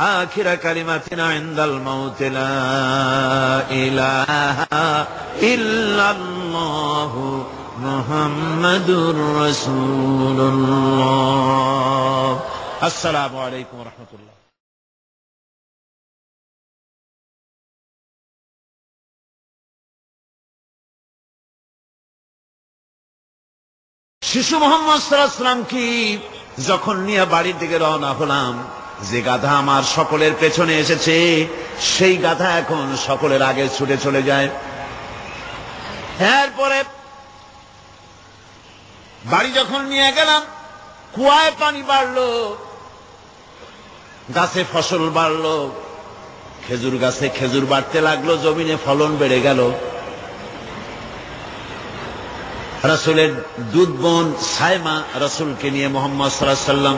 آخر كلمتنا عند الموت لا إله إلا الله محمد رسول الله السلام عليكم ورحمة الله শিশু মোহাম্মদ সাল্লাম কি যখন নিয়ে বাড়ির দিকে রওনা হলাম যে গাধা আমার সকলের পেছনে এসেছে, সেই গাধা এখন সকলের আগে ছুটে চলে যায়। এরপরে বাড়ি যখন নিয়ে গেলাম, কুয়ায় পানি বাড়লো, গাছে ফসল বাড়লো, খেজুর গাছে খেজুর বাড়তে লাগল, জমিনে ফলন বেড়ে গেল। রসুলের দুধ বোন সাইমা রসুলকে নিয়ে মোহাম্মদ সাল্লাম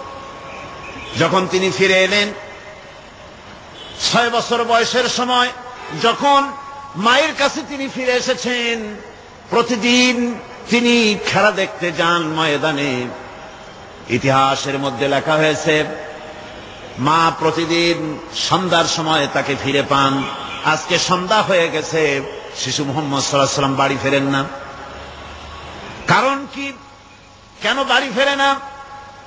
যখন তিনি ফিরে এলেন, ছয় বছর বয়সের সময় যখন মায়ের কাছে তিনি ফিরে এসেছেন, প্রতিদিন তিনি খেলা দেখতে যান ময়দানে। ইতিহাসের মধ্যে লেখা হয়েছে, মা প্রতিদিন সন্ধ্যার সময় তাকে ফিরে পান। আজকে সন্ধ্যা হয়ে গেছে, শিশু মোহাম্মদ সাল্লাহ সাল্লাম বাড়ি ফেরেন না। কারণ কি? কেন বাড়ি ফেরে না?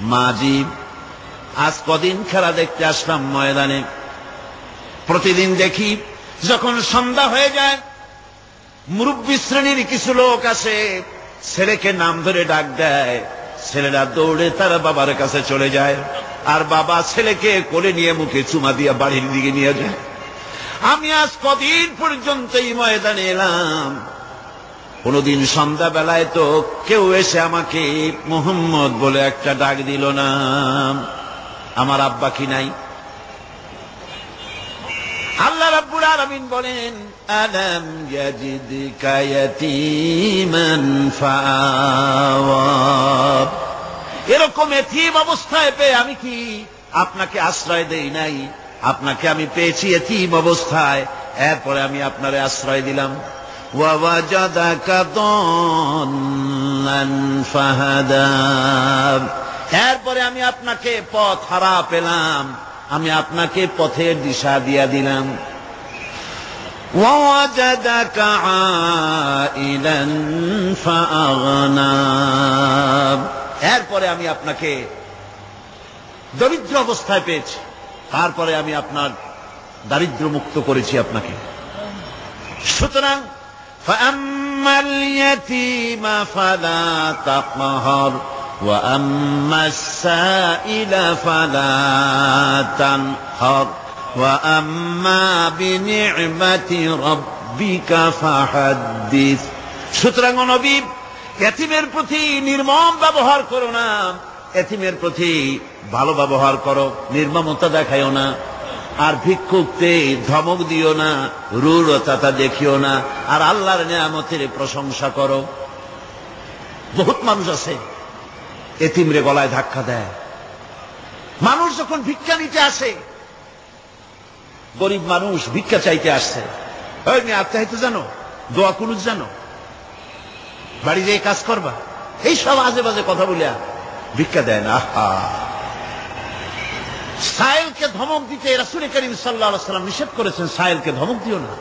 মাজি আজ কদিন খেলা দেখতে আসলাম ময়দানে। প্রতিদিন দেখি যখন সন্ধ্যা হয়ে যায়, মুরব্বী শ্রেণির কিছু লোক আসে, ছেলেকে নাম ধরে ডাক দেয়। ছেলেরা দৌড়ে তারা বাবার কাছে চলে যায় আর বাবা ছেলেকে কোলে নিয়ে মুখে চুমা দিয়ে বাড়ির দিকে নিয়ে যায়। আমি আজ কদিন পর্যন্ত এই ময়দানে এলাম। কোনদিন সন্ধ্যাবেলায় তো কেউ এসে আমাকে মোহাম্মদ বলে একটা ডাক দিল না। আমার আব্বা কি নাই? আল্লাহ রাব্বুল আলামিন বলেন, আলাম ইয়াজিদকা এরকম এতিম অবস্থায় পেয়ে আমি কি আপনাকে আশ্রয় দেই নাই? আপনাকে আমি পেয়েছি এতিম অবস্থায়, এরপরে আমি আপনারে আশ্রয় দিলাম। ووجدك ضالا فهدى এরপরে আমি আপনাকে পথ হারা পেলাম আমি আপনাকে পথের দিশা দিয়া দিলাম ووجدك عائلا فأغنى এরপরে আমি আপনাকে দরিদ্র অবস্থায় পেয়েছি তারপরে আমি আপনার দারিদ্র মুক্ত করেছি আপনাকে সুতরাং فأما اليتيم فلا تقهر وأما السائل فلا تنهر وأما بنعمة ربك فحدث সুতরাং নবী এতিমের প্রতি নির্মম ব্যবহার করো না এতিমের প্রতি ভালো ব্যবহার করো নির্মমতা দেখাইও না আর ভিক্ষুকতে ধমক দিও না রূঢ়তা দেখিও না, আর আল্লাহর নিয়ামতের প্রশংসা করো। বহুত মানুষ আছে, এতিমরে গলায় ধাক্কা দেয়। মানুষ যখন ভিক্ষা নিতে আসে, গরিব মানুষ ভিক্ষা চাইতে আসছে। ওই মেয়ে আত্মাহিত জানো? দোয়া কুনুজ জানো? বাড়ি যেয়ে কাজ করবা? এই সব আজে বাজে কথা বলিয়া ভিক্ষা দেয় না। আহা! সাহেলকে ধমক দিতে রাসুল করিম সাল্লাহ সাল্লাম নিষেধ করেছেন সাহেলকে ধমক দিও না।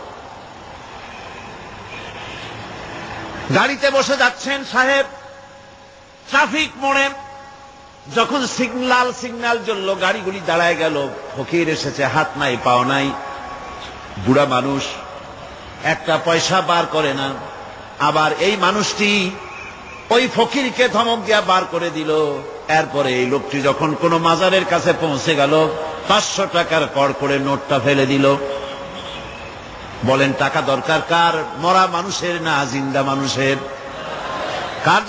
গাড়িতে বসে যাচ্ছেন সাহেব, ট্রাফিক মোড়ে, যখন সিগনাল সিগনাল জ্বললো, গাড়িগুলি দাঁড়ায় গেল, ফকির এসেছে, হাত নাই, পাও নাই, বুড়া মানুষ, একটা পয়সা বার করে না, আবার এই মানুষটি ওই ফকিরকে ধমক দিয়া বার করে দিল। এরপরে এই লোকটি যখন কোন মাজারের কাছে পৌঁছে গেল, পাঁচশো টাকার কর করে নোটটা ফেলে দিল। বলেন, টাকা দরকার কার? মরা মানুষের না জিন্দা মানুষের? কার